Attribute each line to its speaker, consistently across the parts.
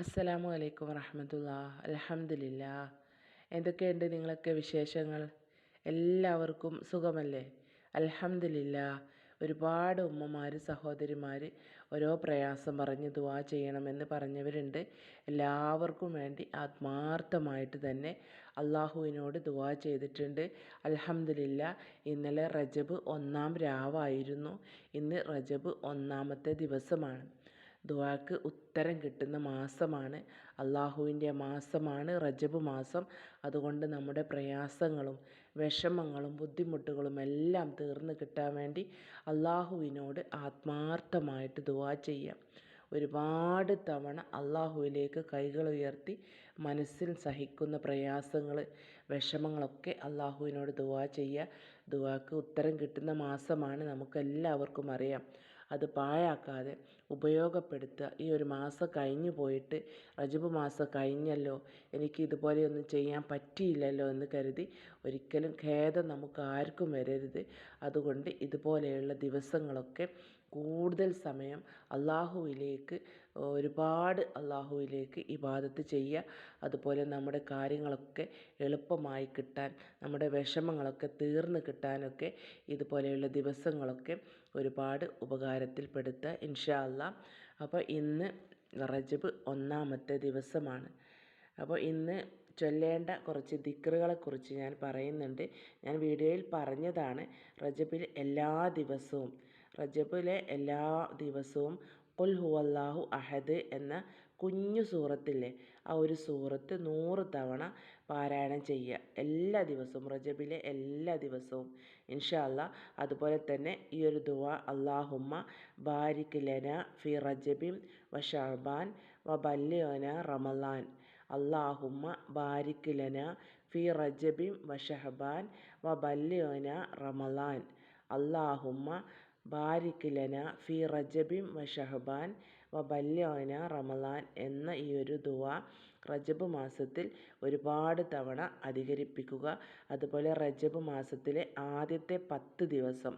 Speaker 1: അസ്സലാമു അലൈക്കും വറഹമത്തുള്ള. അലഹമില്ല എന്തൊക്കെയുണ്ട് നിങ്ങളൊക്കെ വിശേഷങ്ങൾ? എല്ലാവർക്കും സുഖമല്ലേ? അലഹമില്ല ഒരുപാട് ഉമ്മമാർ സഹോദരിമാർ ഓരോ പ്രയാസം പറഞ്ഞ് ദുവാ ചെയ്യണമെന്ന് പറഞ്ഞവരുണ്ട്. എല്ലാവർക്കും വേണ്ടി ആത്മാർത്ഥമായിട്ട് തന്നെ അള്ളാഹുവിനോട് ദുവാ ചെയ്തിട്ടുണ്ട്. അലഹമില്ല ഇന്നലെ റജബ് ഒന്നാം രാവായിരുന്നു. ഇന്ന് റജബ് ഒന്നാമത്തെ ദിവസമാണ്. ദുവാക്ക് ഉത്തരം കിട്ടുന്ന മാസമാണ്. അള്ളാഹുവിന്റെ മാസമാണ് റജബ് മാസം. അതുകൊണ്ട് നമ്മുടെ പ്രയാസങ്ങളും വിഷമങ്ങളും ബുദ്ധിമുട്ടുകളും എല്ലാം തീർന്നു കിട്ടാൻ വേണ്ടി അള്ളാഹുവിനോട് ആത്മാർത്ഥമായിട്ട് ദുവാ ചെയ്യാം. ഒരുപാട് തവണ അള്ളാഹുവിലേക്ക് കൈകൾ ഉയർത്തി മനസ്സിൽ സഹിക്കുന്ന പ്രയാസങ്ങൾ വിഷമങ്ങളൊക്കെ അള്ളാഹുവിനോട് ദുവാ ചെയ്യുക ദുവാക്ക് ഉത്തരം കിട്ടുന്ന മാസമാണ്. നമുക്കെല്ലാവർക്കും അറിയാം. അത് പാഴാക്കാതെ ഉപയോഗപ്പെടുത്തുക. ഈ ഒരു മാസം കഴിഞ്ഞു പോയിട്ട് റജബ് മാസം കഴിഞ്ഞല്ലോ. എനിക്ക് ഇതുപോലെയൊന്നും ചെയ്യാൻ പറ്റിയില്ലല്ലോ എന്ന് കരുതി ഒരിക്കലും ഖേദം നമുക്ക് ആർക്കും വരരുത്. അതുകൊണ്ട് ഇതുപോലെയുള്ള ദിവസങ്ങളൊക്കെ കൂടുതൽ സമയം അള്ളാഹുവിലേക്ക് ഒരുപാട് അള്ളാഹുവിലേക്ക് ഇബാദത്ത് ചെയ്യുക. അതുപോലെ നമ്മുടെ കാര്യങ്ങളൊക്കെ എളുപ്പമായി കിട്ടാൻ നമ്മുടെ വിഷമങ്ങളൊക്കെ തീർന്ന് കിട്ടാനൊക്കെ ഇതുപോലെയുള്ള ദിവസങ്ങളൊക്കെ ഒരുപാട് ഉപകാരത്തിൽപ്പെടുത്തുക ഇൻഷാ അല്ലാ അപ്പോൾ ഇന്ന് റജബ് ഒന്നാമത്തെ ദിവസമാണ്. അപ്പോൾ ഇന്ന് ചൊല്ലേണ്ട കുറച്ച് ദിക്റുകളെക്കുറിച്ച് ഞാൻ പറയുന്നുണ്ട്. ഞാൻ വീഡിയോയിൽ പറഞ്ഞതാണ് റജബിൽ എല്ലാ ദിവസവും റജബിലെ എല്ലാ ദിവസവും കുൽ ഹുവല്ലാഹു അഹദ് എന്ന കുഞ്ഞു സൂറത്തില്ലേ ആ ഒരു സൂറത്ത് നൂറ് തവണ പാരായണം ചെയ്യുക. എല്ലാ ദിവസവും റജബിലെ എല്ലാ ദിവസവും. ഇൻഷാല്ല അതുപോലെ തന്നെ ഈ ഒരു ദുവ അള്ളാഹുമ്മ ബാരിക് ലന ഫി റജബിം വ ഷാബാൻ വ ബല്യോന റമലാൻ. അള്ളാഹുമ്മ ബാരിക് ലന ഫി റജബിം വ ഷഹബാൻ വ ബല്യോന റമലാൻ. അള്ളാഹുമ്മ ബാരിക് ലന ഫി റജബിം വ ഷഹബാൻ വ ബല്യോന റമലാൻ എന്ന ഈ ഒരു ദുവ റജബ് മാസത്തിൽ ഒരുപാട് തവണ അധികരിപ്പിക്കുക. അതുപോലെ റജബ് മാസത്തിലെ ആദ്യത്തെ പത്ത് ദിവസം.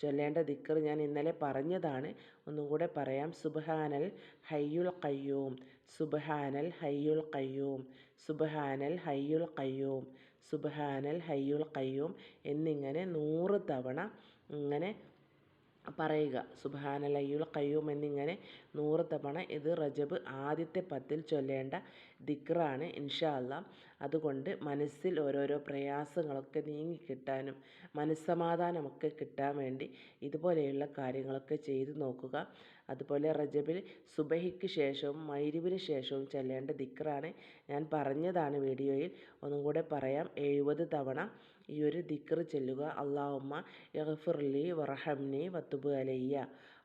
Speaker 1: ചൊല്ലേണ്ട ദിക്കർ ഞാൻ ഇന്നലെ പറഞ്ഞതാണ്. ഒന്നും കൂടെ പറയാം. സുബഹാനൽ ഹയ്യുൽ കയ്യൂം സുബഹാനൽ ഹയ്യുൽ കയ്യൂം സുബഹാനൽ ഹയ്യുൽ കയ്യൂം സുബഹാനൽ ഹയ്യുൽ കയ്യൂം എന്നിങ്ങനെ നൂറ് തവണ ഇങ്ങനെ പറയുക. സുബാനലയ്യുൽ കയ്യൂം എന്നിങ്ങനെ നൂറ് തവണ ഇത് റജബ് ആദ്യത്തെ പത്തിൽ ചൊല്ലേണ്ട ദിക്റാണ് ഇൻഷാ അല്ല അതുകൊണ്ട് മനസ്സിൽ ഓരോരോ പ്രയാസങ്ങളൊക്കെ നീങ്ങിക്കിട്ടാനും മനസ്സമാധാനമൊക്കെ കിട്ടാൻ വേണ്ടി ഇതുപോലെയുള്ള കാര്യങ്ങളൊക്കെ ചെയ്തു നോക്കുക. അതുപോലെ റജബിൽ സുബഹിക്ക് ശേഷവും മൈരിവിന് ശേഷവും ചൊല്ലേണ്ട ദിക്റാണ്. ഞാൻ പറഞ്ഞതാണ് വീഡിയോയിൽ. ഒന്നും കൂടെ പറയാം. എഴുപത് തവണ ഈ ഒരു ദിക്ർ ചൊല്ലുക. അള്ളാഹുമ്മ യഗ്ഫിർലി വറഹംനി വത്തുബ് അലയ്യ.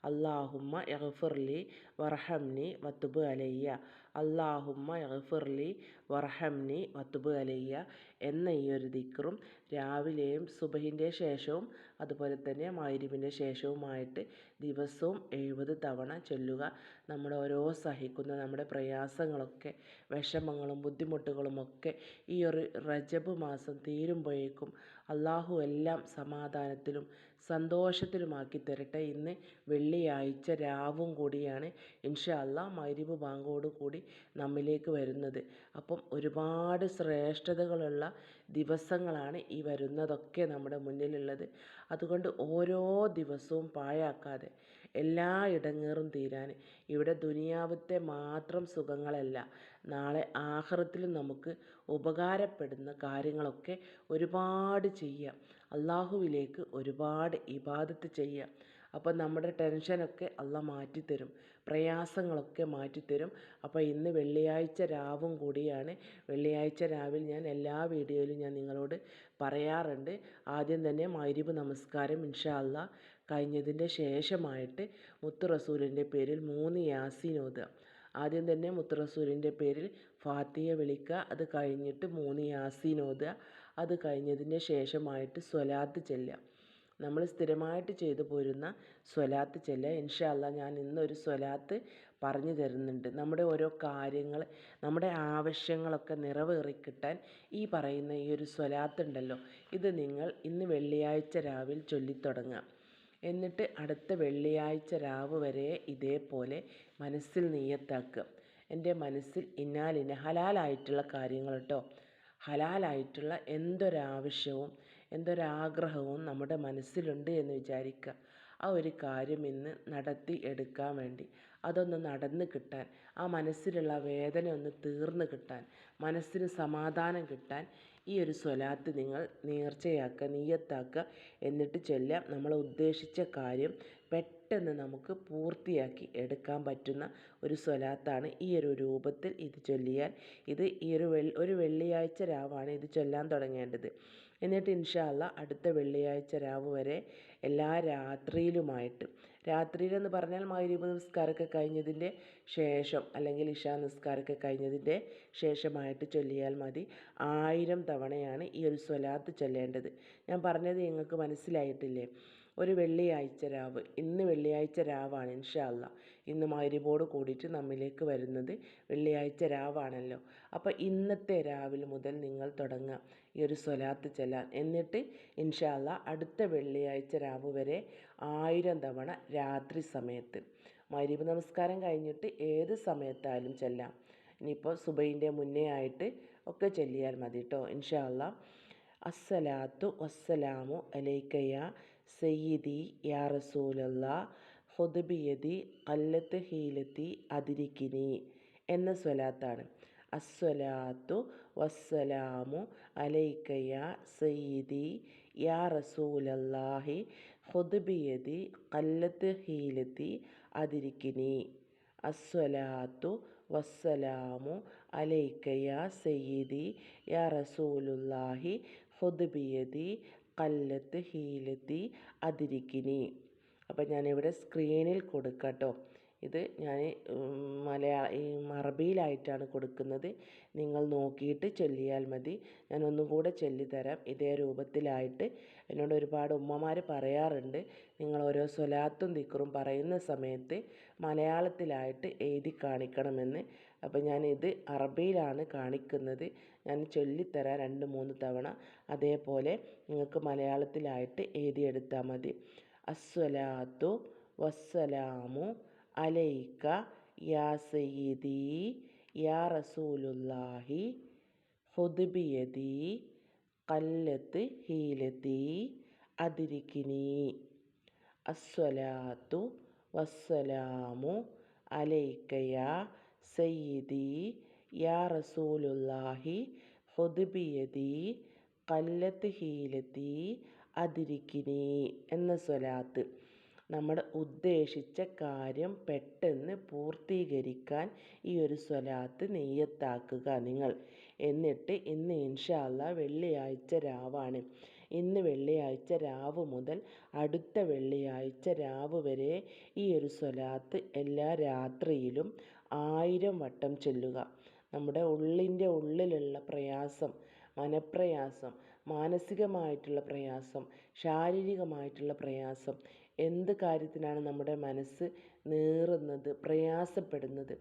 Speaker 1: അള്ളാഹുമ്മ യഗ്ഫിർലി വർഹംനി വത്തുബ് അലയ്യ. അള്ളാഹുമ്മ യഗ്ഫിർലി വർഹംനി വത്തുബ് അലയ്യ. എന്ന ഈ ഒരു ദിക്റും രാവിലെയും സുബഹിന്റെ ശേഷവും അതുപോലെ തന്നെ മൈരിബിന്റെ ശേഷവുമായിട്ട് ദിവസവും എഴുപത് തവണ ചൊല്ലുക. നമ്മുടെ ഓരോ സഹിക്കുന്ന നമ്മുടെ പ്രയാസങ്ങളൊക്കെ വിഷമങ്ങളും ബുദ്ധിമുട്ടുകളും ഒക്കെ ഈ ഒരു റജബ് മാസം തീരുമ്പോഴേക്കും അള്ളാഹു എല്ലാം സമാധാനത്തിലും സന്തോഷത്തിലുമാക്കി തരട്ടെ ഇന്ന് വെള്ളിയാഴ്ച രാവും കൂടിയാണ് ഇൻഷാ അല്ലാ മൈരിവ് ബാങ്കോട് കൂടി നമ്മിലേക്ക് വരുന്നത്. അപ്പം ഒരുപാട് ശ്രേഷ്ഠതകളുള്ള ദിവസങ്ങളാണ് ഈ വരുന്നതൊക്കെ നമ്മുടെ മുന്നിലുള്ളത്. അതുകൊണ്ട് ഓരോ ദിവസവും പാഴാക്കാതെ എല്ലാ ഇടങ്ങേറും തീരാൻ ഇവിടെ ദുനിയാവത്തെ മാത്രം സുഖങ്ങളല്ല നാളെ ആഹ്റത്തിലും നമുക്ക് ഉപകാരപ്പെടുന്ന കാര്യങ്ങളൊക്കെ ഒരുപാട് ചെയ്യാം. അള്ളാഹുവിലേക്ക് ഒരുപാട് ഇബാദത്ത് ചെയ്യാം. അപ്പോൾ നമ്മുടെ ടെൻഷനൊക്കെ അല്ല മാറ്റിത്തരും പ്രയാസങ്ങളൊക്കെ മാറ്റിത്തരും. അപ്പോൾ ഇന്ന് വെള്ളിയാഴ്ച രാവും കൂടിയാണ്. വെള്ളിയാഴ്ച രാവിൽ ഞാൻ എല്ലാ വീഡിയോയിലും ഞാൻ നിങ്ങളോട് പറയാറുണ്ട്. ആദ്യം തന്നെ മൈരിബ് നമസ്കാരം ഇൻഷാ അല്ല കഴിഞ്ഞതിന്റെ ശേഷമായിട്ട് മുത്തു റസൂലിന്റെ പേരിൽ മൂന്ന് യാസീൻ ആദ്യം തന്നെ മുത്ത് റസൂലിന്റെ പേരിൽ ഫാത്തിയെ വിളിക്കുക. അത് കഴിഞ്ഞിട്ട് മൂന്ന് യാസീൻ അത് കഴിഞ്ഞതിന്റെ ശേഷമായിട്ട് സ്വലാത്ത് ചെല്ലുക. നമ്മൾ സ്ഥിരമായിട്ട് ചെയ്തു പോരുന്ന സ്വലാത്ത് ചെല്ലുക ഇൻഷാല്ല ഞാൻ ഇന്നൊരു സ്വലാത്ത് പറഞ്ഞു തരുന്നുണ്ട്. നമ്മുടെ ഓരോ കാര്യങ്ങൾ നമ്മുടെ ആവശ്യങ്ങളൊക്കെ നിറവേറി കിട്ടാൻ ഈ പറയുന്ന ഈ ഒരു സ്വലാത്ത് ഉണ്ടല്ലോ ഇത് നിങ്ങൾ ഇന്ന് വെള്ളിയാഴ്ച രാവിലെ ചൊല്ലിത്തുടങ്ങുക. എന്നിട്ട് അടുത്ത വെള്ളിയാഴ്ച രാവ് വരെ ഇതേപോലെ മനസ്സിൽ നീയത്താക്കുക എന്റെ മനസ്സിൽ ഇന്നാലിന്ന ഹലാലായിട്ടുള്ള കാര്യങ്ങൾ കേട്ടോ ഹലാലായിട്ടുള്ള എന്തൊരാവശ്യവും എന്തൊരാഗ്രഹവും നമ്മുടെ മനസ്സിലുണ്ട് എന്ന് വിചാരിക്കുക. ആ ഒരു കാര്യം ഇന്ന് നടത്തി എടുക്കാൻ വേണ്ടി. അതൊന്ന് നടന്ന് കിട്ടാൻ ആ മനസ്സിലുള്ള വേദന ഒന്ന് തീർന്ന് കിട്ടാൻ മനസ്സിന് സമാധാനം കിട്ടാൻ ഈ ഒരു സ്വലാത്ത് നിങ്ങൾ നേർച്ചയാക്കുക നീയത്താക്കുക എന്നിട്ട് ചൊല്ലാം നമ്മൾ ഉദ്ദേശിച്ച കാര്യം പെട്ടെന്ന് നമുക്ക് പൂർത്തിയാക്കി എടുക്കാൻ പറ്റുന്ന ഒരു സ്വലാത്താണ് ഈ ഒരു രൂപത്തിൽ ഇത് ചൊല്ലിയാൽ. ഇത് ഈ ഒരു ഒരു വെള്ളിയാഴ്ച രാവാണ് ഇത് ചൊല്ലാൻ തുടങ്ങേണ്ടത്. എന്നിട്ട് ഇൻഷാല്ല അടുത്ത വെള്ളിയാഴ്ച രാവ് വരെ എല്ലാ രാത്രിയിലുമായിട്ട്. രാത്രിയിലെന്ന് പറഞ്ഞാൽ മഗ്രിബ് നിസ്കാരമൊക്കെ കഴിഞ്ഞതിന്റെ ശേഷം അല്ലെങ്കിൽ ഇഷാ നിസ്കാരമൊക്കെ കഴിഞ്ഞതിന്റെ ശേഷമായിട്ട് ചൊല്ലിയാൽ മതി. ആയിരം തവണയാണ് ഈ ഒരു സ്വലാത്ത് ചൊല്ലേണ്ടത്. ഞാൻ പറഞ്ഞത് നിങ്ങൾക്ക് മനസ്സിലായിട്ടില്ലേ? ഒരു വെള്ളിയാഴ്ച രാവ് ഇന്ന് വെള്ളിയാഴ്ച രാവാണ് ഇൻഷാല്ല ഇന്ന് മൈരിബോട് കൂടിയിട്ട് നമ്മിലേക്ക് വരുന്നത് വെള്ളിയാഴ്ച രാവാണല്ലോ. അപ്പോൾ ഇന്നത്തെ രാവിലെ മുതൽ നിങ്ങൾ തുടങ്ങുക. ഈ ഒരു സ്വലാത്ത് ചെല്ലാൻ. എന്നിട്ട് ഇൻഷാല്ല അടുത്ത വെള്ളിയാഴ്ച രാവ് വരെ ആയിരം തവണ രാത്രി സമയത്ത്. മഗ്രിബ് നമസ്കാരം കഴിഞ്ഞിട്ട് ഏത് സമയത്തായാലും ചെല്ലാം. ഇനിയിപ്പോൾ സുബൈന്റെ മുന്നേ ആയിട്ട് ഒക്കെ ചൊല്ലിയാൽ മതി കേട്ടോ ഇൻഷാല്ല അസ്സലാത്തു വസ്സലാമു അലൈക്കയ സയ്യിദി യാ റസൂലല്ലാ. ഹുദബിയതി കല്ലത്ത് ഹീലത്തി അതിരിക്കിനി എന്ന സ്വലാത്താണ്. അസ്സലാത്തു വസ്സലാമു അലൈക്കയ സയ്യിദി യാ റസൂലല്ലാഹി ഹുദ്ബിയതി കല്ലത്ത് ഹീലത്തി അതിരിക്കിനി. അസ്സലാത്തു വസ്സലാമു അലൈക്കയ സയ്യിദി യാ റസൂലുല്ലാഹി ഹുദ്ബിയതി കല്ലത്ത് ഹീലത്തി അതിരിക്കിനി. അപ്പം ഞാനിവിടെ സ്ക്രീനിൽ കൊടുക്കട്ടോ. ഇത് ഞാൻ മലയാള ഈ അറബിയിലായിട്ടാണ് കൊടുക്കുന്നത്. നിങ്ങൾ നോക്കിയിട്ട് ചൊല്ലിയാൽ മതി. ഞാൻ ഒന്നും കൂടെ ചൊല്ലിത്തരാം. ഇതേ രൂപത്തിലായിട്ട് എന്നോട് ഒരുപാട് ഉമ്മമാർ പറയാറുണ്ട്. നിങ്ങൾ ഓരോ സ്വലാത്തും ദിക്റും പറയുന്ന സമയത്ത് മലയാളത്തിലായിട്ട് എഴുതി കാണിക്കണമെന്ന്. അപ്പോൾ ഞാൻ ഇത് അറബിയിലാണ് കാണിക്കുന്നത്. ഞാൻ ചൊല്ലിത്തരാം രണ്ട് മൂന്ന് തവണ. അതേപോലെ നിങ്ങൾക്ക് മലയാളത്തിലായിട്ട് എഴുതിയെടുത്താൽ മതി. അസ്വലാത്തു വസ്സലാമു അലൈക്ക യാ സയ്യിദി യാ റസൂലുല്ലാഹി ഹുദ്ബിയതി കല്ലത്ത് ഹീലത്തി അതിരിക്കിനി അസ്വലാത്തു വസ്സലാമു അലൈക്കയ സയ്യിദി യാ റസൂലുല്ലാഹി ഹുദ്ബിയതി കല്ലത്ത് ഹീലത്തി അതിരിക്കിനി എന്ന സ്വലാത്ത്. നമ്മൾ ഉദ്ദേശിച്ച കാര്യം പെട്ടെന്ന് പൂർത്തീകരിക്കാൻ ഈ ഒരു സ്വലാത്ത് നെയ്യത്താക്കുക നിങ്ങൾ. എന്നിട്ട് ഇന്ന് ഇൻഷാല്ല വെള്ളിയാഴ്ച രാവാണ്. ഇന്ന് വെള്ളിയാഴ്ച രാവ് മുതൽ അടുത്ത വെള്ളിയാഴ്ച രാവ് വരെ ഈ ഒരു സ്വലാത്ത് എല്ലാ രാത്രിയിലും ആയിരം വട്ടം ചൊല്ലുക. നമ്മുടെ ഉള്ളിന്റെ ഉള്ളിലുള്ള പ്രയാസം മനപ്രയാസം മാനസികമായിട്ടുള്ള പ്രയാസം ശാരീരികമായിട്ടുള്ള പ്രയാസം എന്ത് കാര്യത്തിനാണ് നമ്മുടെ മനസ്സ് നീറുന്നത് പ്രയാസപ്പെടുന്നത്?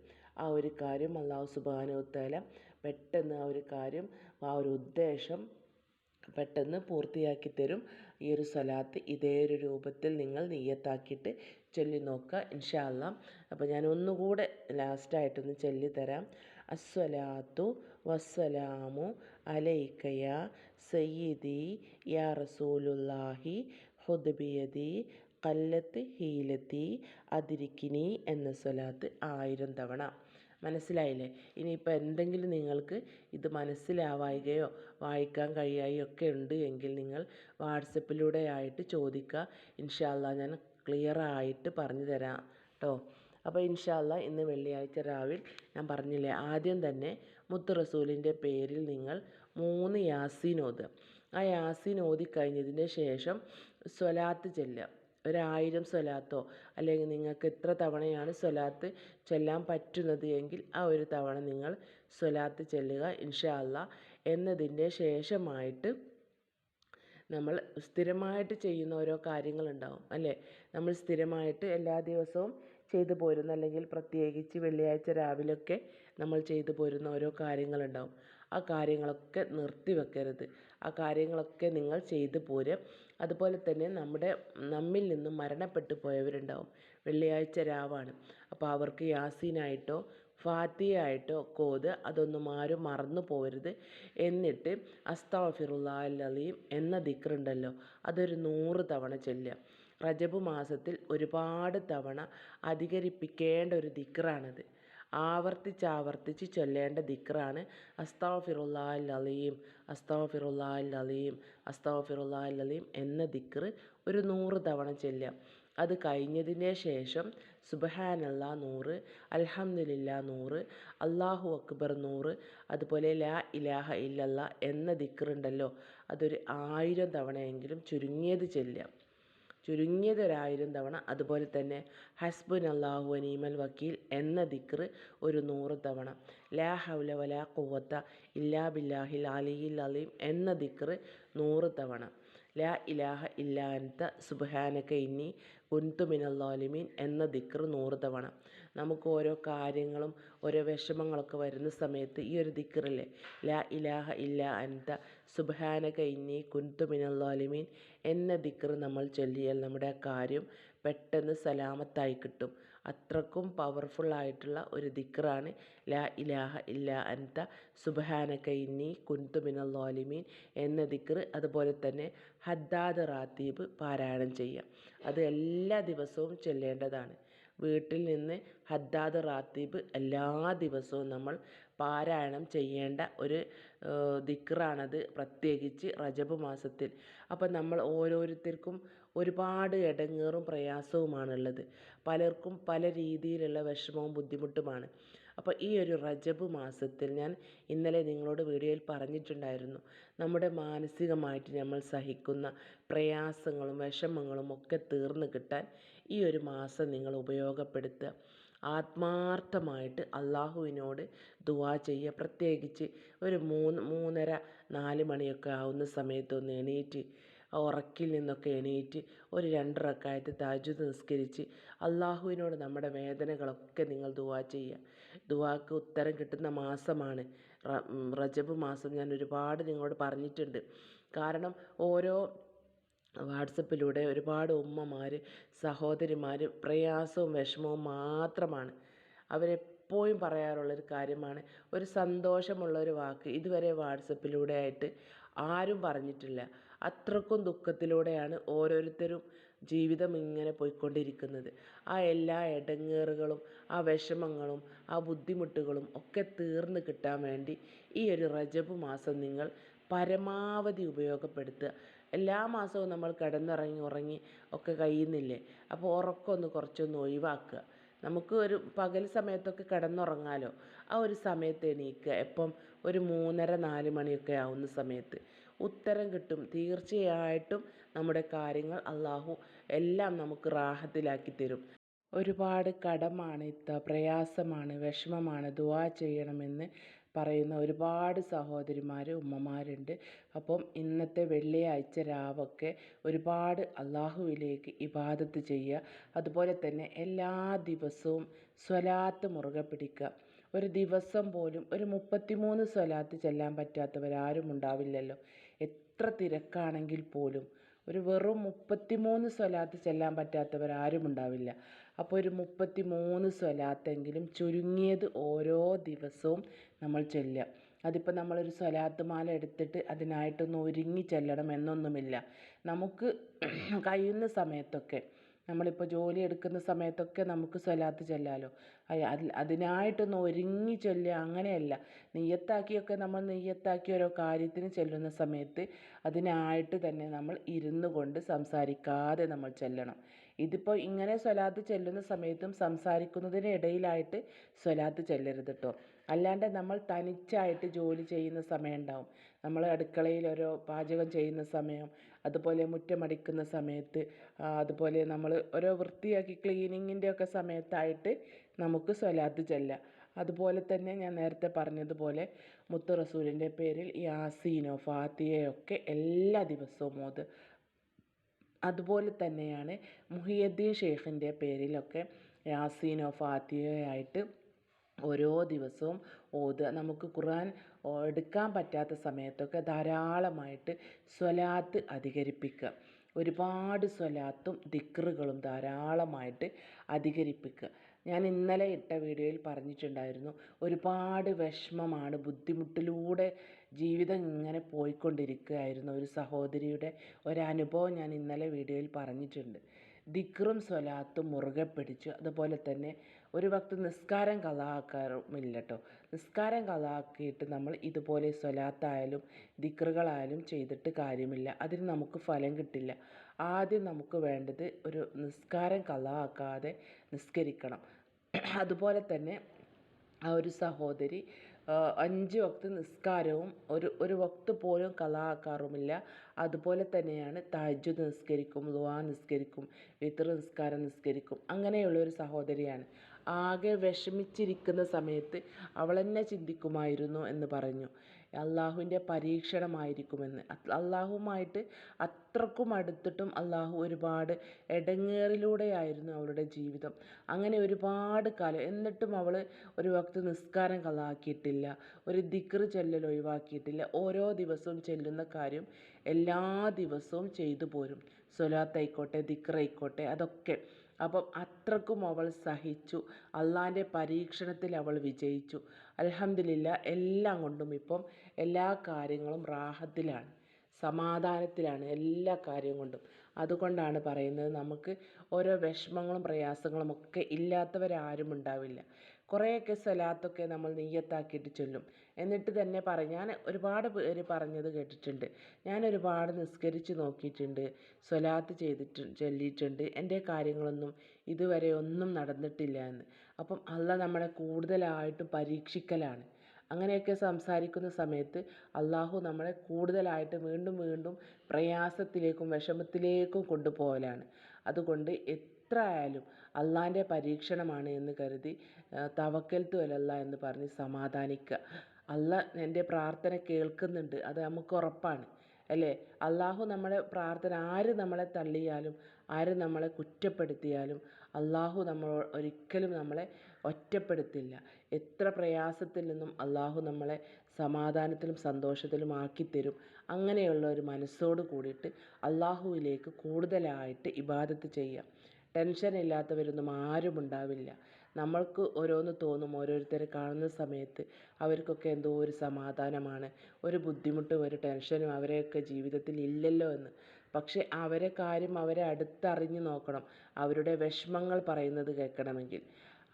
Speaker 1: ആ ഒരു കാര്യം അള്ളാഹു സുബാനുത്തല പെട്ടെന്ന് ആ ഒരു കാര്യം ആ ഒരു ഉദ്ദേശം പെട്ടെന്ന് പൂർത്തിയാക്കി തരും. ഈ ഒരു സ്വലാത്ത് ഇതേ ഒരു രൂപത്തിൽ നിങ്ങൾ നെയ്യത്താക്കിയിട്ട് ചൊല്ലി നോക്കുക ഇൻഷാ അല്ലാ അപ്പോൾ ഞാൻ ഒന്നുകൂടെ ലാസ്റ്റായിട്ടൊന്ന് ചൊല്ലി തരാം. അസ്സലാത്തു വസ്സലാമു അലൈക്കയ സയ്യിദി യാ റസൂലുല്ലാഹി ഹുദ്ബിയതി കല്ലത്ത് ഹീലത്തി അതിരിക്കിനി എന്ന സ്വലാത്ത് ആയിരം തവണ. മനസ്സിലായില്ലേ? ഇനിയിപ്പോൾ എന്തെങ്കിലും നിങ്ങൾക്ക് ഇത് മനസ്സിലാവായികയോ വായിക്കാൻ കഴിയായോ ഒക്കെ ഉണ്ട് എങ്കിൽ നിങ്ങൾ വാട്സപ്പിലൂടെ ആയിട്ട് ചോദിക്കുക. ഇൻഷാല്ല ഞാൻ ക്ലിയർ ആയിട്ട് പറഞ്ഞു തരാം കേട്ടോ അപ്പോൾ ഇൻഷാല്ല ഇന്ന് വെള്ളിയാഴ്ച രാവിലെ ഞാൻ പറഞ്ഞില്ലേ ആദ്യം തന്നെ മുത്ത് റസൂലിന്റെ പേരിൽ നിങ്ങൾ മൂന്ന് യാസീൻ ഓതുക. ആ യാസീൻ ഓതി കഴിഞ്ഞതിന് ശേഷം സ്വലാത്ത് ചെല്ലുക. ഒരായിരം സ്വലാത്തോ അല്ലെങ്കിൽ നിങ്ങൾക്ക് എത്ര തവണയാണ് സ്വലാത്ത് ചൊല്ലാൻ പറ്റുന്നത് എങ്കിൽ ആ ഒരു തവണ നിങ്ങൾ സ്വലാത്ത് ചൊല്ലുക ഇൻഷാ അല്ല എന്നതിന്റെ ശേഷമായിട്ട് നമ്മൾ സ്ഥിരമായിട്ട് ചെയ്യുന്ന ഓരോ കാര്യങ്ങളുണ്ടാവും അല്ലേ? നമ്മൾ സ്ഥിരമായിട്ട് എല്ലാ ദിവസവും ചെയ്തു പോരുന്ന അല്ലെങ്കിൽ പ്രത്യേകിച്ച് വെള്ളിയാഴ്ച രാവിലെയൊക്കെ നമ്മൾ ചെയ്തു പോരുന്ന ഓരോ കാര്യങ്ങളുണ്ടാവും. ആ കാര്യങ്ങളൊക്കെ നിർത്തി വെക്കരുത്. ആ കാര്യങ്ങളൊക്കെ നിങ്ങൾ ചെയ്തു പോരുക അതുപോലെ തന്നെ നമ്മുടെ നമ്മിൽ നിന്നും മരണപ്പെട്ടു പോയവരുണ്ടാവും. വെള്ളിയാഴ്ച രാവാണ്. അപ്പോൾ അവർക്ക് യാസീനായിട്ടോ ഫാത്തിയായിട്ടോ കോത് അതൊന്നും ആരും മറന്നു പോകരുത് എന്നിട്ട് അസ്താഫിറുല്ലാഹ് എന്ന ദിക്റുണ്ടല്ലോ അതൊരു നൂറ് തവണ ചൊല്ലുക. റജബ് മാസത്തിൽ ഒരുപാട് തവണ അധികരിപ്പിക്കേണ്ട ഒരു ദിക്റാണിത്. ആവർത്തിച്ച് ആവർത്തിച്ച് ചൊല്ലേണ്ട ദിക്റാണ് അസ്താഫിറുല്ലാഹൽ അലീം അസ്താഫിറുല്ലാഹൽ അലീം അസ്താഫിറുല്ലാഹൽ അലീം എന്ന ദിക്റ് ഒരു നൂറ് തവണ ചൊല്ലുക. അത് കഴിഞ്ഞതിന് ശേഷം സുബഹാനല്ല നൂറ് അൽഹംദുലില്ലാ നൂറ് അള്ളാഹു അക്ബർ നൂറ് അതുപോലെ ലാ ഇലാഹ ഇല്ലല്ല എന്ന ദിക്റുണ്ടല്ലോ. അതൊരു ആയിരം തവണയെങ്കിലും ചുരുങ്ങിയത് ചൊല്ലുക. ചുരുങ്ങിയത് തവണ. അതുപോലെ തന്നെ ഹസ്ബുൻ അള്ളാഹു അനീമൽ വക്കീൽ എന്ന ദിക്ർ ഒരു നൂറ് തവണ. ലാ ഹൗല വലാ ഖുവത്ത ഇല്ലാ ബില്ലാഹിൽ അലിയിൽ അലീം എന്ന ദിക്ർ നൂറ് തവണ. ലാ ഇലാഹ ഇല്ലാ അൻത സുബ്ഹാനക ഇന്നി ളാലിമീൻ എന്ന ദിക്ർ നൂറ് തവണ. നമുക്ക് ഓരോ കാര്യങ്ങളും ഓരോ വിഷമങ്ങളൊക്കെ വരുന്ന സമയത്ത് ഈ ഒരു ദിക്കറില്ലേ ലാ ഇലാഹ ഇല്ല അൻത സുബ്ഹാനക ഇന്നി കുൻതു മിനൽ ളാലിമീൻ എന്ന ദിക്കർ നമ്മൾ ചൊല്ലിയാൽ നമ്മുടെ ആ കാര്യം പെട്ടെന്ന് സലാമത്തായി കിട്ടും. അത്രക്കും പവർഫുള്ളായിട്ടുള്ള ഒരു ദിക്കറാണ് ലാ ഇലാഹ ഇല്ല അൻത സുബ്ഹാനക ഇന്നി കുൻതു മിനൽ ളാലിമീൻ എന്ന ദിക്കർ അതുപോലെ തന്നെ ഹദ്ദാദ് റാത്തീബ് പാരായണം ചെയ്യുക അത് എല്ലാ ദിവസവും ചൊല്ലേണ്ടതാണ്. വീട്ടിൽ നിന്ന് ഹദ്ദാദ് റാത്തീബ് എല്ലാ ദിവസവും നമ്മൾ പാരായണം ചെയ്യേണ്ട ഒരു ദിക്റാണത് പ്രത്യേകിച്ച് റജബ് മാസത്തിൽ. അപ്പം നമ്മൾ ഓരോരുത്തർക്കും ഒരുപാട് ഇടങ്ങേറും പ്രയാസവുമാണുള്ളത്. പലർക്കും പല രീതിയിലുള്ള വിഷമവും ബുദ്ധിമുട്ടുമാണ്. അപ്പോൾ ഈ ഒരു റജബ് മാസത്തിൽ ഞാൻ ഇന്നലെ നിങ്ങളോട് വീഡിയോയിൽ പറഞ്ഞിട്ടുണ്ടായിരുന്നു. നമ്മുടെ മാനസികമായിട്ട് നമ്മൾ സഹിക്കുന്ന പ്രയാസങ്ങളും വിഷമങ്ങളും ഒക്കെ തീർന്നു കിട്ടാൻ ഈ ഒരു മാസം നിങ്ങൾ ഉപയോഗപ്പെടുത്തുക. ആത്മാർത്ഥമായിട്ട് അള്ളാഹുവിനോട് ദുആ ചെയ്യുക. പ്രത്യേകിച്ച് ഒരു മൂന്ന് മൂന്നര നാല് മണിയൊക്കെ ആവുന്ന സമയത്ത് ഒന്ന് എണീറ്റ് ഉറക്കിൽ നിന്നൊക്കെ എണീറ്റ് ഒരു രണ്ട് റക്കായത്ത് തഹജ്ജുദ് നിസ്കരിച്ച് അള്ളാഹുവിനോട് നമ്മുടെ വേദനകളൊക്കെ നിങ്ങൾ ദുആ ചെയ്യുക. ദുആക്ക് ഉത്തരം കിട്ടുന്ന മാസമാണ്. റജബ് മാസം ഞാൻ ഒരുപാട് നിങ്ങളോട് പറഞ്ഞിട്ടുണ്ട്. കാരണം ഓരോ വാട്സപ്പിലൂടെ ഒരുപാട് ഉമ്മമാർ സഹോദരിമാർ പ്രയാസവും വിഷമവും മാത്രമാണ്. അവരെപ്പോഴും പറയാറുള്ളൊരു കാര്യമാണ് ഒരു സന്തോഷമുള്ള ഒരു വാക്ക് ഇതുവരെ വാട്സപ്പിലൂടെ ആയിട്ട് ആരും പറഞ്ഞിട്ടില്ല. അത്രക്കും ദുഃഖത്തിലൂടെയാണ് ഓരോരുത്തരും ജീവിതം ഇങ്ങനെ പോയിക്കൊണ്ടിരിക്കുന്നത്. ആ എല്ലാ ഇടങ്ങേറുകളും ആ വിഷമങ്ങളും ആ ബുദ്ധിമുട്ടുകളും ഒക്കെ തീർന്നു കിട്ടാൻ വേണ്ടി ഈ ഒരു റജബ് മാസം നിങ്ങൾ പരമാവധി ഉപയോഗപ്പെടുത്തുക. എല്ലാ മാസവും നമ്മൾ കിടന്നുറങ്ങി ഉറങ്ങി ഒക്കെ കഴിയുന്നില്ലേ? അപ്പോൾ ഉറക്കമൊന്ന് കുറച്ചൊന്ന് ഒഴിവാക്കുക. നമുക്ക് ഒരു പകൽ സമയത്തൊക്കെ കിടന്നുറങ്ങാലോ? ആ ഒരു സമയത്ത് എണീക്കുക. എപ്പം? ഒരു മൂന്നര നാല് മണിയൊക്കെ ആവുന്ന സമയത്ത്. ഉത്തരം കിട്ടും. തീർച്ചയായിട്ടും നമ്മുടെ കാര്യങ്ങൾ അള്ളാഹു എല്ലാം നമുക്ക് റാഹത്തിലാക്കി തരും. ഒരുപാട് കടമാണ് ഇത്ത പ്രയാസമാണ് വിഷമമാണ് ദുആ ചെയ്യണമെന്ന് പറയുന്ന ഒരുപാട് സഹോദരിമാർ ഉമ്മമാരുണ്ട്. അപ്പം ഇന്നത്തെ വെള്ളിയാഴ്ച രാവൊക്കെ ഒരുപാട് അള്ളാഹുവിലേക്ക് ഇബാദത്ത് ചെയ്യുക. അതുപോലെ തന്നെ എല്ലാ ദിവസവും സ്വലാത്ത് മുറുകെ പിടിക്കുക. ഒരു ദിവസം പോലും ഒരു മുപ്പത്തിമൂന്ന് സ്വലാത്ത് ചെല്ലാൻ പറ്റാത്തവരാരും ഉണ്ടാവില്ലല്ലോ. എത്ര തിരക്കാണെങ്കിൽ പോലും ഒരു വെറും മുപ്പത്തിമൂന്ന് സ്വലാത്ത് ചെല്ലാൻ പറ്റാത്തവരാരും ഉണ്ടാവില്ല. അപ്പോൾ ഒരു മുപ്പത്തി മൂന്ന് സ്വലാത്തെങ്കിലും ചുരുങ്ങിയത് ഓരോ ദിവസവും നമ്മൾ ചൊല്ലുക. അതിപ്പോൾ നമ്മളൊരു സ്വലാത്ത് മാല എടുത്തിട്ട് അതിനായിട്ടൊന്ന് ഒരുങ്ങി ചെല്ലണം എന്നൊന്നുമില്ല. നമുക്ക് കഴിയുന്ന സമയത്തൊക്കെ നമ്മളിപ്പോൾ ജോലി എടുക്കുന്ന സമയത്തൊക്കെ നമുക്ക് സ്വലാത്ത് ചെല്ലാലോ? അതിൽ അതിനായിട്ടൊന്ന് ഒരുങ്ങി ചൊല്ലുക അങ്ങനെയല്ല. നിയ്യത്താക്കിയൊക്കെ നമ്മൾ നിയ്യത്താക്കി ഓരോ കാര്യത്തിന് ചെല്ലുന്ന സമയത്ത് അതിനായിട്ട് തന്നെ നമ്മൾ ഇരുന്നു കൊണ്ട് സംസാരിക്കാതെ നമ്മൾ ചെല്ലണം. ഇതിപ്പോൾ ഇങ്ങനെ സ്വലാത്ത് ചെല്ലുന്ന സമയത്തും സംസാരിക്കുന്നതിന് ഇടയിലായിട്ട് സ്വലാത്ത് ചെല്ലരുത് കേട്ടോ അല്ലാണ്ട് നമ്മൾ തനിച്ചായിട്ട് ജോലി ചെയ്യുന്ന സമയം ഉണ്ടാവും നമ്മൾ അടുക്കളയിൽ ഓരോ പാചകം ചെയ്യുന്ന സമയം അതുപോലെ മുറ്റമടിക്കുന്ന സമയത്ത് അതുപോലെ നമ്മൾ ഓരോ വൃത്തിയാക്കി ക്ലീനിങ്ങിന്റെ ഒക്കെ സമയത്തായിട്ട് നമുക്ക് സ്വലാത്ത് ചെല്ലാം. അതുപോലെ തന്നെ ഞാൻ നേരത്തെ പറഞ്ഞതുപോലെ മുത്തു റസൂലിന്റെ പേരിൽ യാസീനോ ഫാത്തിഹയോ ഒക്കെ എല്ലാ ദിവസവും ഓത്. അതുപോലെ തന്നെയാണ് മുഹിയുദ്ദീൻ ഷെയ്ഖിന്റെ പേരിലൊക്കെ യാസീനോ ഫാത്തിഹയോ ആയിട്ട് ഓരോ ദിവസവും ഓതുക. നമുക്ക് ഖുർആൻ എടുക്കാൻ പറ്റാത്ത സമയത്തൊക്കെ ധാരാളമായിട്ട് സ്വലാത്ത് അധികരിപ്പിക്കുക. ഒരുപാട് സ്വലാത്തും ദിക്റുകളും ധാരാളമായിട്ട് അധികരിപ്പിക്കുക. ഞാൻ ഇന്നലെ ഇട്ട വീഡിയോയിൽ പറഞ്ഞിട്ടുണ്ടായിരുന്നു ഒരുപാട് വിഷമമാണ് ബുദ്ധിമുട്ടിലൂടെ ജീവിതം ഇങ്ങനെ പോയിക്കൊണ്ടിരിക്കുകയായിരുന്നു. ഒരു സഹോദരിയുടെ ഒരനുഭവം ഞാൻ ഇന്നലെ വീഡിയോയിൽ പറഞ്ഞിട്ടുണ്ട്. ദിക്റും സ്വലാത്തും മുറുകെ പിടിച്ചു. അതുപോലെ തന്നെ ഒരു വക്ത് നിസ്കാരം കലാക്കാറുമില്ല കേട്ടോ നിസ്കാരം കലാക്കിയിട്ട് നമ്മൾ ഇതുപോലെ സ്വലാത്തായാലും ദിക്റുകളായാലും ചെയ്തിട്ട് കാര്യമില്ല. അതിന് നമുക്ക് ഫലം കിട്ടില്ല. ആദ്യം നമുക്ക് വേണ്ടത് ഒരു നിസ്കാരം കലാക്കാതെ നിസ്കരിക്കണം. അതുപോലെ തന്നെ ആ ഒരു സഹോദരി അഞ്ച് വക്ത് നിസ്കാരവും ഒരു ഒരു വക്ത് പോലും കലാക്കാറുമില്ല അതുപോലെ തന്നെയാണ് തഹജ്ജുദ് നിസ്കരിക്കും ദുആ നിസ്കരിക്കും വിത്ർ നിസ്കാരം നിസ്കരിക്കും. അങ്ങനെയുള്ള ഒരു സഹോദരിയാണ്. ആകെ വിഷമിച്ചിരിക്കുന്ന സമയത്ത് അവൾ തന്നെ ചിന്തിക്കുമായിരുന്നു എന്ന് പറഞ്ഞു. അള്ളാഹുവിന്റെ പരീക്ഷണമായിരിക്കുമെന്ന്. അള്ളാഹുവുമായിട്ട് അത്രക്കും അടുത്തിട്ടും അള്ളാഹു ഒരുപാട് ഇടങ്ങേറിലൂടെയായിരുന്നു അവളുടെ ജീവിതം. അങ്ങനെ ഒരുപാട് കാലം എന്നിട്ടും അവൾ ഒരു വക്ത് നിസ്കാരം കളാക്കിയിട്ടില്ല ഒരു ദിക്ർ ചെല്ലൽ ഒഴിവാക്കിയിട്ടില്ല. ഓരോ ദിവസവും ചെല്ലുന്ന കാര്യം എല്ലാ ദിവസവും ചെയ്തു പോരും. സ്വലാത്തായിക്കോട്ടെ ദിക്റായിക്കോട്ടെ അതൊക്കെ അപ്പം അത്രക്കും അവൾ സഹിച്ചു. അള്ളാന്റെ പരീക്ഷണത്തിൽ അവൾ വിജയിച്ചു. അലഹമില്ല എല്ലാം കൊണ്ടും ഇപ്പം എല്ലാ കാര്യങ്ങളും റാഹത്തിലാണ്. സമാധാനത്തിലാണ് എല്ലാ കാര്യം കൊണ്ടും. അതുകൊണ്ടാണ് പറയുന്നത് നമുക്ക് ഓരോ വിഷമങ്ങളും പ്രയാസങ്ങളും ഒക്കെ ഇല്ലാത്തവരാരും ഉണ്ടാവില്ല. കുറേയൊക്കെ സ്വലാത്തൊക്കെ നമ്മൾ നെയ്യത്താക്കിയിട്ട് ചൊല്ലും. എന്നിട്ട് തന്നെ പറയും. ഞാൻ ഒരുപാട് പേര് പറഞ്ഞത് കേട്ടിട്ടുണ്ട്. ഞാൻ ഒരുപാട് നിസ്കരിച്ച് നോക്കിയിട്ടുണ്ട്. സ്വലാത്ത് ചെയ്തിട്ട് ചൊല്ലിയിട്ടുണ്ട്. എന്റെ കാര്യങ്ങളൊന്നും ഇതുവരെ ഒന്നും നടന്നിട്ടില്ല എന്ന്. അപ്പം അല്ല നമ്മളെ കൂടുതലായിട്ടും പരീക്ഷിക്കലാണ്. അങ്ങനെയൊക്കെ സംസാരിക്കുന്ന സമയത്ത് അള്ളാഹു നമ്മളെ കൂടുതലായിട്ട് വീണ്ടും വീണ്ടും പ്രയാസത്തിലേക്കും വിഷമത്തിലേക്കും കൊണ്ടുപോകലാണ്. അതുകൊണ്ട് എത്ര ആയാലും അള്ളാന്റെ പരീക്ഷണമാണ് എന്ന് കരുതി തവക്കൽ എന്ന് പറഞ്ഞ് സമാധാനിക്കുക. അല്ല എന്റെ പ്രാർത്ഥന കേൾക്കുന്നുണ്ട്. അത് നമുക്ക് ഉറപ്പാണ് അല്ലേ? അള്ളാഹു നമ്മളെ പ്രാർത്ഥന ആര് നമ്മളെ തള്ളിയാലും ആര് നമ്മളെ കുറ്റപ്പെടുത്തിയാലും അള്ളാഹു നമ്മൾ ഒരിക്കലും നമ്മളെ ഒറ്റപ്പെടുത്തില്ല. എത്ര പ്രയാസത്തിൽ നിന്നും അള്ളാഹു നമ്മളെ സമാധാനത്തിലും സന്തോഷത്തിലും ആക്കിത്തരും അങ്ങനെയുള്ള ഒരു മനസ്സോട് കൂടിയിട്ട് അള്ളാഹുവിലേക്ക് കൂടുതലായിട്ട് ഇബാദത്ത് ചെയ്യാം. ടെൻഷൻ ഇല്ലാത്തവരൊന്നും ആരും ഉണ്ടാവില്ല. നമ്മൾക്ക് ഓരോന്ന് തോന്നും ഓരോരുത്തരെ കാണുന്ന സമയത്ത് അവർക്കൊക്കെ എന്തോ ഒരു സമാധാനമാണ് ഒരു ബുദ്ധിമുട്ടും ഒരു ടെൻഷനും അവരെയൊക്കെ ജീവിതത്തിൽ ഇല്ലല്ലോ എന്ന്. പക്ഷെ അവരെ കാര്യം അവരെ അടുത്തറിഞ്ഞ് നോക്കണം അവരുടെ വിഷമങ്ങൾ പറയുന്നത് കേൾക്കണമെങ്കിൽ.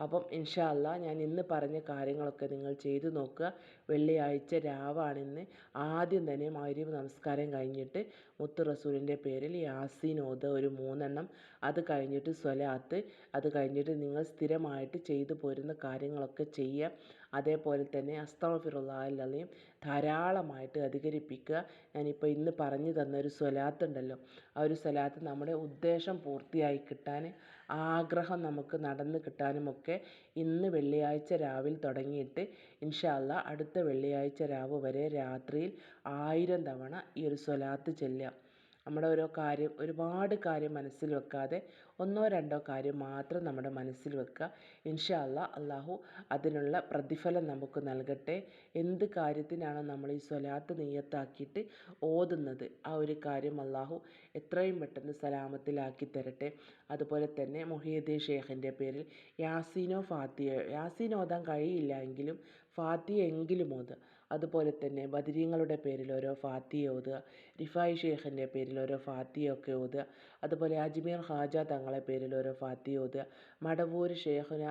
Speaker 1: അപ്പം ഇൻഷാല്ല ഞാൻ ഇന്ന് പറഞ്ഞ കാര്യങ്ങളൊക്കെ നിങ്ങൾ ചെയ്തു നോക്കുക. വെള്ളിയാഴ്ച രാവാണിന്ന് ആദ്യം തന്നെ മൈരീവ് നമസ്കാരം കഴിഞ്ഞിട്ട് മുത്ത് റസൂലിന്റെ പേരിൽ യാസീൻ ഓത ഒരു മൂന്നെണ്ണം. അത് കഴിഞ്ഞിട്ട് സ്വലാത്ത് അത് കഴിഞ്ഞിട്ട് നിങ്ങൾ സ്ഥിരമായിട്ട് ചെയ്തു പോരുന്ന കാര്യങ്ങളൊക്കെ ചെയ്യുക. അതേപോലെ തന്നെ അസ്തഗ്ഫിറുല്ലാഹൽ അലീം ധാരാളമായിട്ട് അധികരിപ്പിക്കുക. ഞാനിപ്പോൾ ഇന്ന് പറഞ്ഞു തന്ന ഒരു സ്വലാത്ത് ഉണ്ടല്ലോ ആ ഒരു സ്വലാത്ത് നമ്മുടെ ഉദ്ദേശം പൂർത്തിയായി കിട്ടാൻ ആഗ്രഹം നമുക്ക് നടന്ന് കിട്ടാനുമൊക്കെ ഇന്ന് വെള്ളിയാഴ്ച രാവിലെ തുടങ്ങിയിട്ട് ഇൻഷാ അല്ലാ അടുത്ത വെള്ളിയാഴ്ച രാവ് വരെ രാത്രിയിൽ ആയിരം തവണ ഈ ഒരു സ്വലാത്ത് ചൊല്ലുക. നമ്മുടെ ഓരോ കാര്യം ഒരുപാട് കാര്യം മനസ്സിൽ വെക്കാതെ ഒന്നോ രണ്ടോ കാര്യം മാത്രം നമ്മുടെ മനസ്സിൽ വെക്കുക. ഇൻഷാ അല്ലാ അള്ളാഹു അതിനുള്ള പ്രതിഫലം നമുക്ക് നൽകട്ടെ. എന്ത് കാര്യത്തിനാണോ നമ്മൾ ഈ സ്വലാത്ത് നെയ്യത്താക്കിയിട്ട് ഓതുന്നത് ആ ഒരു കാര്യം അള്ളാഹു എത്രയും പെട്ടെന്ന് സലാമത്തിലാക്കി തരട്ടെ. അതുപോലെ തന്നെ മുഹിയുദ്ദീൻ ഷേഖിന്റെ പേരിൽ യാസീനോ ഫാത്തിയോ യാസീൻ ഓതാൻ കഴിയില്ല എങ്കിലും ഫാത്തിയ എങ്കിലും ഓതുക. അതുപോലെ തന്നെ ബദരീങ്ങളുടെ പേരിൽ ഓരോ ഫാത്തിയ ഓതുക റിഫായി ഷേഖിന്റെ പേരിൽ ഓരോ ഫാത്തിയൊക്കെ ഓതുക അതുപോലെ അജ്മീർ ഹാജ തങ്ങളെ പേരിൽ ഓരോ ഫാത്തിയ ഓതുക മടവൂർ ഷേഖുന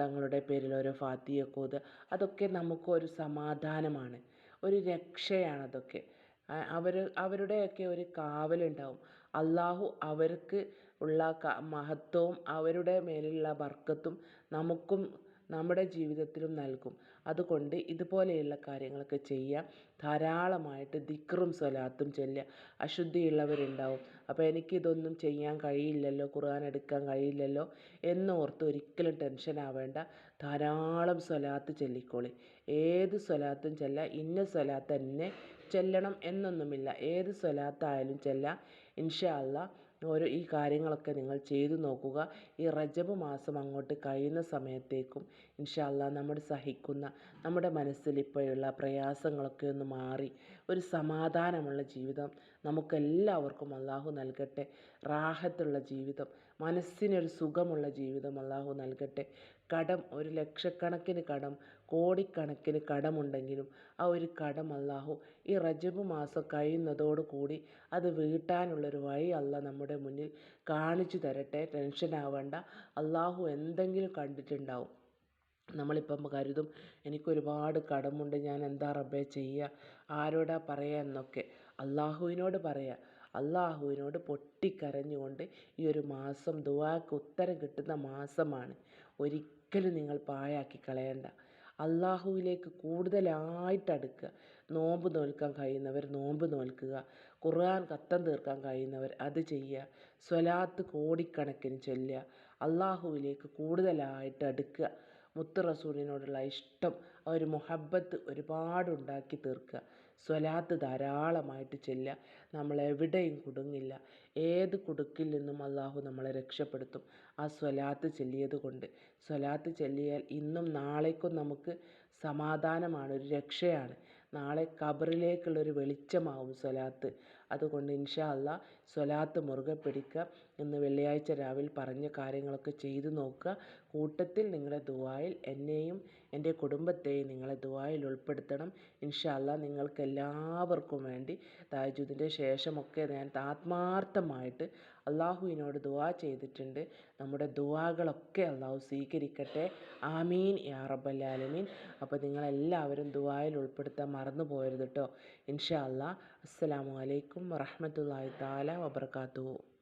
Speaker 1: തങ്ങളുടെ പേരിൽ ഓരോ ഫാത്തിയൊക്കെ ഓതുക അതൊക്കെ നമുക്ക് ഒരു സമാധാനമാണ് ഒരു രക്ഷയാണ് രക്ഷയാണതൊക്കെ അവർ അവരുടെയൊക്കെ ഒരു കാവലുണ്ടാവും. അള്ളാഹു അവർക്ക് ഉള്ള മഹത്വവും അവരുടെ മേലുള്ള ബർക്കത്തും നമുക്കും നമ്മുടെ ജീവിതത്തിലും നൽകും. അതുകൊണ്ട് ഇതുപോലെയുള്ള കാര്യങ്ങളൊക്കെ ചെയ്യാം. ധാരാളമായിട്ട് ദിക്റും സ്വലാത്തും ചൊല്ലുക. അശുദ്ധിയുള്ളവരുണ്ടാവും. അപ്പോൾ എനിക്കിതൊന്നും ചെയ്യാൻ കഴിയില്ലല്ലോ ഖുർആൻ എടുക്കാൻ കഴിയില്ലല്ലോ എന്നോർത്ത് ഒരിക്കലും ടെൻഷൻ ആവേണ്ട. ധാരാളം സ്വലാത്ത് ചൊല്ലിക്കോളി. ഏത് സ്വലാത്തും ചൊല്ല ഇന്ന സ്വലാത്ത് തന്നെ ചൊല്ലണം എന്നൊന്നുമില്ല. ഏത് സ്വലാത്തായാലും ചൊല്ല. ഇൻഷാ അല്ലാ ഓരോ ഈ കാര്യങ്ങളൊക്കെ നിങ്ങൾ ചെയ്തു നോക്കുക. ഈ റജബ് മാസം അങ്ങോട്ട് കഴിയുന്ന സമയത്തേക്കും ഇൻഷാ അല്ലാ നമ്മൾ സഹിക്കുന്ന നമ്മുടെ മനസ്സിൽ ഇപ്പോഴുള്ള പ്രയാസങ്ങളൊക്കെ ഒന്ന് മാറി. ഒരു സമാധാനമുള്ള ജീവിതം നമുക്കെല്ലാവർക്കും അള്ളാഹു നൽകട്ടെ. റാഹത്തുള്ള ജീവിതം മനസ്സിനൊരു സുഖമുള്ള ജീവിതം അള്ളാഹു നൽകട്ടെ. കടം ഒരു ലക്ഷക്കണക്കിന് കടം കോടിക്കണക്കിന് കടമുണ്ടെങ്കിലും ആ ഒരു കടം അള്ളാഹു ഈ റജബ് മാസം കഴിയുന്നതോടു കൂടി അത് വീട്ടാനുള്ളൊരു വഴി അല്ല നമ്മുടെ മുന്നിൽ കാണിച്ചു തരട്ടെ. ടെൻഷൻ ആവണ്ട. അള്ളാഹു എന്തെങ്കിലും കണ്ടിട്ടുണ്ടാവും. നമ്മളിപ്പം കരുതും എനിക്കൊരുപാട് കടമുണ്ട് ഞാൻ എന്താ റബ്ബേ ചെയ്യുക ആരോടാ പറയുക എന്നൊക്കെ. അള്ളാഹുവിനോട് പറയുക അള്ളാഹുവിനോട് പൊട്ടിക്കരഞ്ഞുകൊണ്ട് ഈ ഒരു മാസം ദുവാക്ക് ഉത്തരം കിട്ടുന്ന മാസമാണ്. ഒരിക്കലും നിങ്ങൾ പാഴാക്കി കളയണ്ട. അള്ളാഹുവിലേക്ക് കൂടുതലായിട്ട് അടുക്കുക. നോമ്പ് നോൽക്കാൻ കഴിയുന്നവർ നോമ്പ് നോൽക്കുക. ഖുർആൻ കത്തം തീർക്കാൻ കഴിയുന്നവർ അത് ചെയ്യുക. സ്വലാത്ത് കോടിക്കണക്കിന് ചൊല്ലുക. അള്ളാഹുവിലേക്ക് കൂടുതലായിട്ട് അടുക്കുക. മുത്ത് റസൂലിനോടുള്ള ഇഷ്ടം ആ ഒരു മുഹബത്ത് ഒരുപാട് ഉണ്ടാക്കി തീർക്കുക. സ്വലാത്ത് ധാരാളമായിട്ട് ചെല്ലുക. നമ്മൾ എവിടെയും കുടുങ്ങില്ല. ഏത് കുടുക്കിൽ നിന്നും അള്ളാഹു നമ്മളെ രക്ഷപ്പെടുത്തും. ആ സ്വലാത്ത് ചൊല്ലിയത് കൊണ്ട്. സ്വലാത്ത് ചൊല്ലിയാൽ ഇന്നും നാളേക്കും നമുക്ക് സമാധാനമാണ് ഒരു രക്ഷയാണ്. നാളെ കബറിലേക്കുള്ളൊരു വെളിച്ചമാവും സ്വലാത്ത്. അതുകൊണ്ട് ഇൻഷാ അല്ലാ സ്വലാത്ത് മുറുകെ പിടിക്കുക ഇന്ന് വെള്ളിയാഴ്ച രാവിലെ പറഞ്ഞ കാര്യങ്ങളൊക്കെ ചെയ്തു നോക്കുക. കൂട്ടത്തിൽ നിങ്ങളുടെ ദുആയിൽ എന്നെയും എന്റെ കുടുംബത്തെയും നിങ്ങളെ ദുആയിൽ ഉൾപ്പെടുത്തണം. ഇൻഷാ അല്ലാ നിങ്ങൾക്ക് എല്ലാവർക്കും വേണ്ടി തഹജ്ജുദിന്റെ ശേഷമൊക്കെ ഞാൻ ആത്മാർത്ഥമായിട്ട് അള്ളാഹുവിനോട് ദുആ ചെയ്തിട്ടുണ്ട്. നമ്മുടെ ദുആകളൊക്കെ അള്ളാഹു സ്വീകരിക്കട്ടെ. ആമീൻ യാ റബ്ബൽ ആലമീൻ. അപ്പോൾ നിങ്ങളെല്ലാവരും ദുആയിൽ ഉൾപ്പെടുത്താൻ മറന്നു പോകരുത് കേട്ടോ. ഇൻഷാ അല്ലാ അസ്സലാമു അലൈക്കും വറഹ്മത്തുള്ളാഹി തആല wabarakatuh.